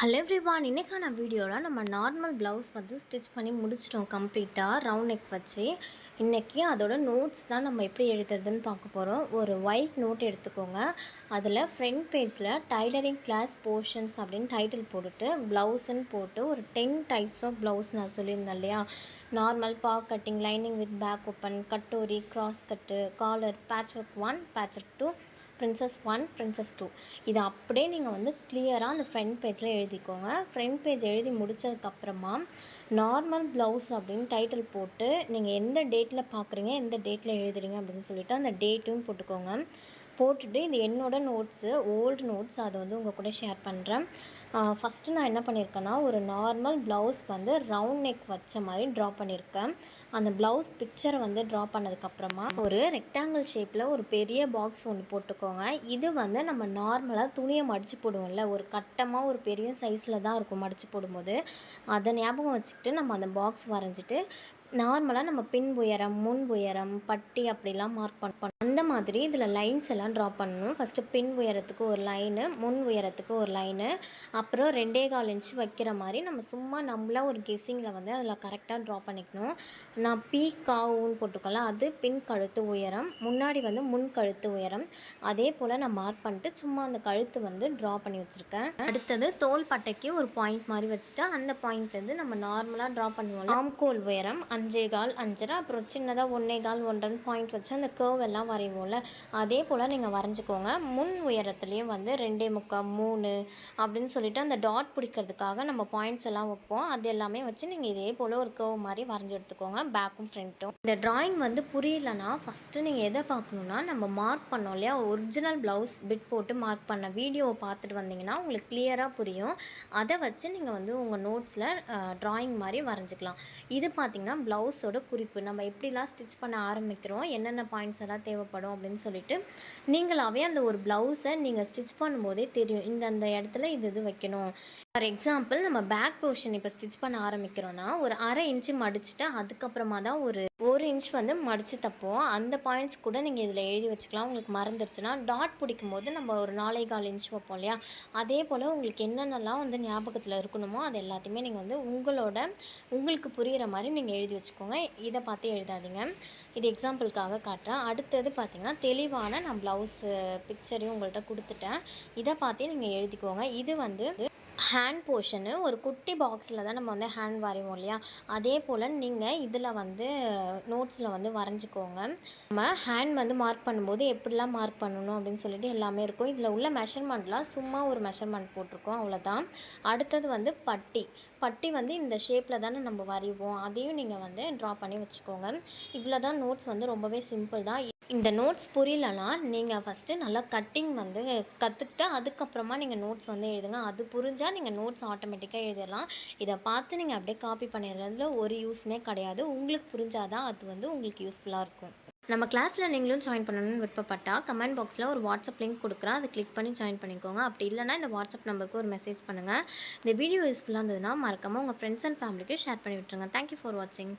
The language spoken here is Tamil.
ஹலோ எவ்ரிவான் இன்றைக்கான வீடியோவில் நம்ம நார்மல் ப்ளவுஸ் வந்து ஸ்டிச் பண்ணி முடிச்சிட்டோம் கம்ப்ளீட்டாக ரவுண்ட் நெக் வச்சு. இன்றைக்கி அதோட நோட்ஸ் தான் நம்ம எப்படி எழுதுறதுன்னு பார்க்க போகிறோம் ஒரு ஒயிட் நோட் எடுத்துக்கோங்க. அதில் ஃப்ரண்ட் பேஜில் டைலரிங் கிளாஸ் போர்ஷன்ஸ் அப்படின்னு டைட்டில் போட்டுட்டு ப்ளவுஸ்ன்னு போட்டு ஒரு டென் டைப்ஸ் ஆஃப் ப்ளவுஸ் நான் சொல்லியிருந்தேன் இல்லையா? நார்மல் பா cutting lining with back open katori cross cut collar patch work one patch work two princess one princess two இது அப்படியே நீங்கள் வந்து கிளியராக அந்த ஃப்ரண்ட் பேஜில் எழுதிக்கோங்க. ஃப்ரண்ட் பேஜ் எழுதி முடித்ததுக்கப்புறமா நார்மல் ப்ளவுஸ் அப்படின்னு டைட்டில் போட்டு நீங்கள் எந்த டேட்டில் பார்க்குறீங்க எந்த டேட்டில் எழுதுறீங்க அப்படின்னு சொல்லிவிட்டு அந்த டேட்டும் போட்டுக்கோங்க. போட்டுட்டு இது என்னோடய நோட்ஸு ஓல்டு நோட்ஸ் அதை வந்து உங்கள் கூட ஷேர் பண்ணுறேன் ஃபஸ்ட்டு நான் என்ன பண்ணியிருக்கேன்னா ஒரு நார்மல் ப்ளவுஸ் வந்து ரவுண்ட் நெக் வச்ச மாதிரி ட்ரா பண்ணியிருக்கேன் அந்த ப்ளவுஸ் பிக்சரை வந்து ட்ரா பண்ணதுக்கப்புறமா ஒரு ரெக்டாங்கிள் ஷேப்பில் ஒரு பெரிய பாக்ஸ் ஒன்று போட்டுக்கோங்க. இது வந்து நம்ம நார்மலாக துணியை மடித்து போடுவோம்ல ஒரு கட்டமாக ஒரு பெரிய சைஸில் தான் இருக்கும் மடித்து போடும்போது. அதை ஞாபகம் வச்சுக்கிட்டு நம்ம அந்த பாக்ஸ் வரைஞ்சிட்டு நார்மலாக நம்ம பின் உயரம் முன் உயரம் பட்டி அப்படிலாம் மார்க் பண்ண அந்த மாதிரி இதில் லைன்ஸ் எல்லாம் ட்ரா பண்ணணும். ஃபஸ்ட்டு பின் உயரத்துக்கு ஒரு லைனு முன் உயரத்துக்கு ஒரு லைனு அப்புறம் ரெண்டே கால் இன்ச்சு வைக்கிற மாதிரி நம்ம சும்மா நம்மளாக ஒரு கெஸ்ஸிங்கில் வந்து அதில் கரெக்டாக ட்ரா பண்ணிக்கணும். நான் பி காவுன்னு போட்டுக்கல அது பின் கழுத்து உயரம் முன்னாடி வந்து முன் கழுத்து உயரம் அதே போல் நான் மார்க் பண்ணிட்டு சும்மா அந்த கழுத்து வந்து ட்ரா பண்ணி வச்சுருக்கேன். அடுத்தது தோல் பட்டைக்கு ஒரு பாயிண்ட் மாதிரி வச்சுட்டு அந்த பாயிண்ட் வந்து நம்ம நார்மலாக ட்ரா பண்ணுவோம் ஆம்கோல் உயரம் அஞ்சே கால் அஞ்சரை அப்புறம் சின்னதாக ஒன்றே கால் ஒன்றரை பாயிண்ட் வச்சு அந்த கேர்வ் எல்லாம் வரைவோம்ல அதே போல் நீங்கள் வரைஞ்சிக்கோங்க. முன் உயரத்துலேயும் வந்து ரெண்டே முக்கால் மூணு அப்படின்னு சொல்லிட்டு அந்த டாட் பிடிக்கிறதுக்காக நம்ம பாயிண்ட்ஸ் எல்லாம் வைப்போம். அது எல்லாமே வச்சு நீங்கள் இதே போல் ஒரு கர்வ் மாதிரி வரைஞ்சி எடுத்துக்கோங்க. பேக்கும் ஃப்ரண்ட்டும் இந்த ட்ராயிங் வந்து புரியலன்னா ஃபஸ்ட்டு நீங்கள் எதை பார்க்கணுன்னா நம்ம மார்க் பண்ணோம் இல்லையா? ஒரிஜினல் ப்ளவுஸ் பிட் போட்டு மார்க் பண்ண வீடியோவை பார்த்துட்டு வந்தீங்கன்னா உங்களுக்கு கிளியராக புரியும். அதை வச்சு நீங்கள் வந்து உங்கள் நோட்ஸில் ட்ராயிங் மாதிரி வரைஞ்சிக்கலாம். இது பார்த்திங்கன்னா ப்ளவுஸோட குறிப்பு. நம்ம எப்படிலாம் ஸ்டிச் பண்ண ஆரம்பிக்கிறோம் என்னென்ன பாயிண்ட்ஸ் எல்லாம் தேவை தேவைப்படும் அப்படின்னு சொல்லிட்டு நீங்களாகவே அந்த ஒரு ப்ளவுஸை நீங்கள் ஸ்டிச் பண்ணும்போதே தெரியும். இந்த அந்த இடத்துல இது இது வைக்கணும். ஃபார் எக்ஸாம்பிள் நம்ம பேக் போர்ஷன் இப்போ ஸ்டிச் பண்ண ஆரம்பிக்கிறோன்னா ஒரு அரை இன்ச்சு மடிச்சுட்டு அதுக்கப்புறமா தான் ஒரு ஒரு இன்ச் வந்து மடித்து தப்போம் அந்த பாயிண்ட்ஸ் கூட நீங்கள் இதில் எழுதி வச்சுக்கலாம். உங்களுக்கு மறந்துருச்சுன்னா டாட் பிடிக்கும் போது நம்ம ஒரு நாலே கால் இன்ச் வைப்போம் இல்லையா? அதே போல் உங்களுக்கு என்னென்னலாம் வந்து ஞாபகத்தில் இருக்கணுமோ அது எல்லாத்தையுமே நீங்கள் வந்து உங்களோட உங்களுக்கு புரிகிற மாதிரி நீங்கள் எழுதி வச்சுக்கோங்க. இதை பார்த்து எழுதாதீங்க. இது எக்ஸாம்பிளுக்காக காட்டுறேன். அடுத்தது பார்த்திங்கன்னா தெளிவான நான் ப்ளவுஸு பிக்சரையும் உங்கள்கிட்ட கொடுத்துட்டேன். இதை பார்த்தே நீங்கள் எழுதிக்கோங்க. இது வந்து ஹேண்ட் போர்ஷனு ஒரு குட்டி பாக்ஸில் தான் நம்ம வந்து ஹேண்ட் வரைவோம் இல்லையா? அதே போல் நீங்கள் இதில் வந்து நோட்ஸில் வந்து வரைஞ்சிக்கோங்க. நம்ம ஹேண்ட் வந்து மார்க் பண்ணும்போது எப்படிலாம் மார்க் பண்ணணும் அப்படின்னு சொல்லிட்டு எல்லாமே இருக்கும். இதில் உள்ள மெஷர்மெண்ட்லாம் சும்மா ஒரு மெஷர்மெண்ட் போட்டிருக்கோம் அவ்வளோதான் அடுத்தது வந்து பட்டி. பட்டி வந்து இந்த ஷேப்பில் தானே நம்ம வரைவோம். அதையும் நீங்கள் வந்து ட்ரா பண்ணி வச்சுக்கோங்க. இவ்வளோ தான் நோட்ஸ் வந்து ரொம்பவே சிம்பிள் தான். இந்த நோட்ஸ் புரியலனா நீங்கள் ஃபஸ்ட்டு நல்லா கட்டிங் வந்து கற்றுக்கிட்டு அதுக்கப்புறமா நீங்கள் நோட்ஸ் வந்து எழுதுங்க. அது புரிஞ்சால் நீங்கள் நோட்ஸ் ஆட்டோமேட்டிக்காக எழுதிடலாம். இதை பார்த்து நீங்கள் அப்படியே காப்பி பண்ணிடுறதுல ஒரு யூஸுமே கிடையாது. உங்களுக்கு புரிஞ்சாதான் அது வந்து உங்களுக்கு யூஸ்ஃபுல்லாக இருக்கும். நம்ம கிளாஸில் நீங்களும் ஜாயின் பண்ணணும்னு விருப்பப்பட்டால் கமெண்ட் பாக்ஸில் ஒரு வாட்ஸ்அப் லிங்க் கொடுக்குறேன். அதை கிளிக் பண்ணி ஜாயின் பண்ணிக்கோங்க. அப்படி இல்லைனா இந்த வாட்ஸ்அப் நம்பருக்கு ஒரு மெசேஜ் பண்ணுங்கள் இந்த வீடியோ யூஸ்ஃபுல்லாக இருந்ததுன்னா மறக்காமல் உங்கள் ஃப்ரெண்ட்ஸ் அண்ட் ஃபேமிலிக்கு ஷேர் பண்ணி விட்டுருங்க. தேங்க்யூ ஃபார் வாட்சிங்